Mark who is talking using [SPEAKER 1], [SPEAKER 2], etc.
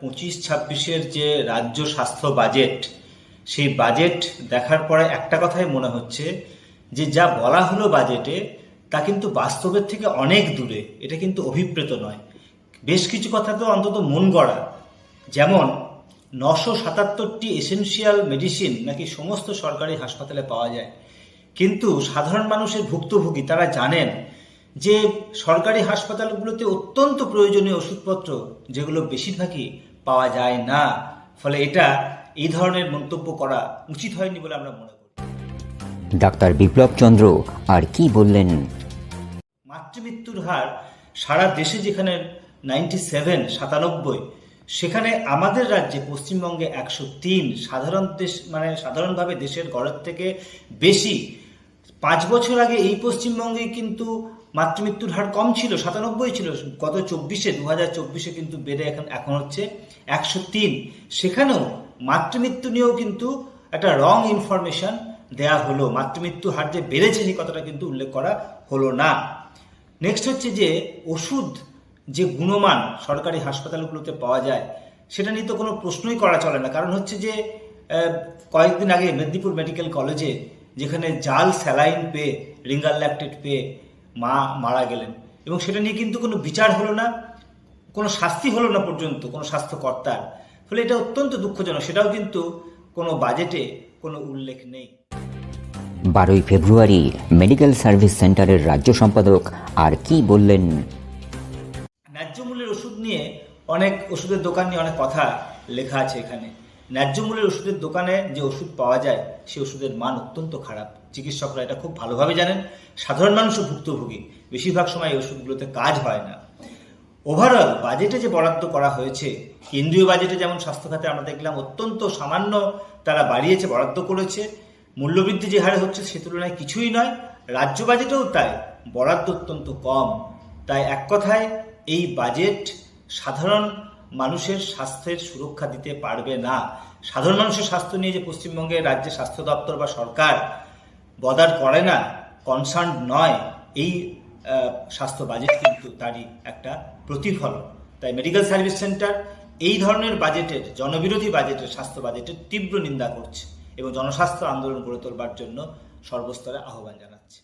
[SPEAKER 1] পঁচিশ ছাব্বিশের যে রাজ্য স্বাস্থ্য বাজেট, সেই বাজেট দেখার পরে একটা কথাই মনে হচ্ছে যে যা বলা হলো বাজেটে, তা কিন্তু বাস্তবের থেকে অনেক দূরে। এটা কিন্তু অভিপ্রেত নয়। বেশ কিছু কথা তো অন্তত মন গড়া। যেমন, নশো সাতাত্তরটি এসেনশিয়াল মেডিসিন নাকি সমস্ত সরকারি হাসপাতালে পাওয়া যায়। কিন্তু সাধারণ মানুষের ভুক্তভোগী, তারা জানেন যে সরকারি হাসপাতালগুলোতে অত্যন্ত প্রয়োজনীয় ওষুধপত্র যেগুলো বেশিরভাগই পাওয়া যায় না। ফলে এটা এই ধরনের মন্তব্য করা উচিত হয়নি বলে আমরা মনে করি।
[SPEAKER 2] ডাক্তার বিপ্লব চন্দ্র আর কি বললেন?
[SPEAKER 1] মাতৃমৃত্যুর হার সারা দেশে যেখানে নাইনটি সেভেন সাতানব্বই সেখানে আমাদের রাজ্যে পশ্চিমবঙ্গে একশো তিন সাধারণ দেশ মানে সাধারণভাবে দেশের গড়ের থেকে বেশি পাঁচ বছর আগে এই পশ্চিমবঙ্গে কিন্তু মাতৃমৃত্যুর হার কম ছিল, সাতানব্বই ছিল। গত চব্বিশে দু হাজার চব্বিশে কিন্তু বেড়ে এখন এখন হচ্ছে একশো তিন। সেখানেও মাতৃমৃত্যু নিয়েও কিন্তু একটা রং ইনফরমেশন দেয়া হলো। মাতৃমৃত্যু হার যে বেড়েছে সেই কথাটা কিন্তু উল্লেখ করা হলো না। নেক্সট হচ্ছে যে ওষুধ যে গুণমান সরকারি হাসপাতালগুলোতে পাওয়া যায়, সেটা নিয়ে তো কোনো প্রশ্নই করা চলে না। কারণ হচ্ছে যে কয়েকদিন আগে মেদিনীপুর মেডিকেল কলেজে যেখানে জাল স্যালাইন পেয়ে রিঙ্গাল ল্যাকটেট পেয়ে মা মারা গেলেন। এবং সেটা নিয়ে কিন্তু কোনো বিচার হলো না কোনো শাস্তি হলো না পর্যন্ত কোনো স্বাস্থ্যকর্তার। ফলে এটা অত্যন্ত দুঃখজনক সেটাও কিন্তু কোনো বাজেটে কোনো উল্লেখ নেই।
[SPEAKER 2] বারোই ফেব্রুয়ারি মেডিকেল সার্ভিস সেন্টারের রাজ্য সম্পাদক আর কি বললেন?
[SPEAKER 1] ন্যায্য মূল্যের ওষুধ নিয়ে অনেক ওষুধের দোকান নিয়ে অনেক কথা লেখা আছে এখানে। ন্যায্য মূল্যের ওষুধের দোকানে যে ওষুধ পাওয়া যায়, সেই ওষুধের মান অত্যন্ত খারাপ। চিকিৎসকরা এটা খুব ভালোভাবে জানেন। সাধারণ মানুষও ভুক্তভোগী। বেশিরভাগ সময় এই ওষুধগুলোতে কাজ হয় না। ওভারঅল বাজেটে যে বরাদ্দ করা হয়েছে, কেন্দ্রীয় বাজেটে যেমন স্বাস্থ্য খাতে আমরা দেখলাম অত্যন্ত সামান্য তারা বাড়িয়েছে, বরাদ্দ করেছে। মূল্যবৃদ্ধি যে হারে হচ্ছে সে তুলনায় কিছুই নয়। রাজ্য বাজেটেও তাই। বরাদ্দ অত্যন্ত কম। তাই এক কথায় এই বাজেট সাধারণ মানুষের স্বাস্থ্যের সুরক্ষা দিতে পারবে না। সাধারণ মানুষের স্বাস্থ্য নিয়ে যে পশ্চিমবঙ্গের রাজ্যের স্বাস্থ্য দপ্তর বা সরকার বদার করে না কনসার্ন নয়, এই স্বাস্থ্য বাজেট কিন্তু তারই একটা প্রতিফলন। তাই মেডিকেল সার্ভিস সেন্টার এই ধরনের বাজেটের জনবিরোধী বাজেটের স্বাস্থ্য বাজেটের তীব্র নিন্দা করছে এবং জনস্বাস্থ্য আন্দোলন গড়ে তোলবার জন্য সর্বস্তরে আহ্বান জানাচ্ছে।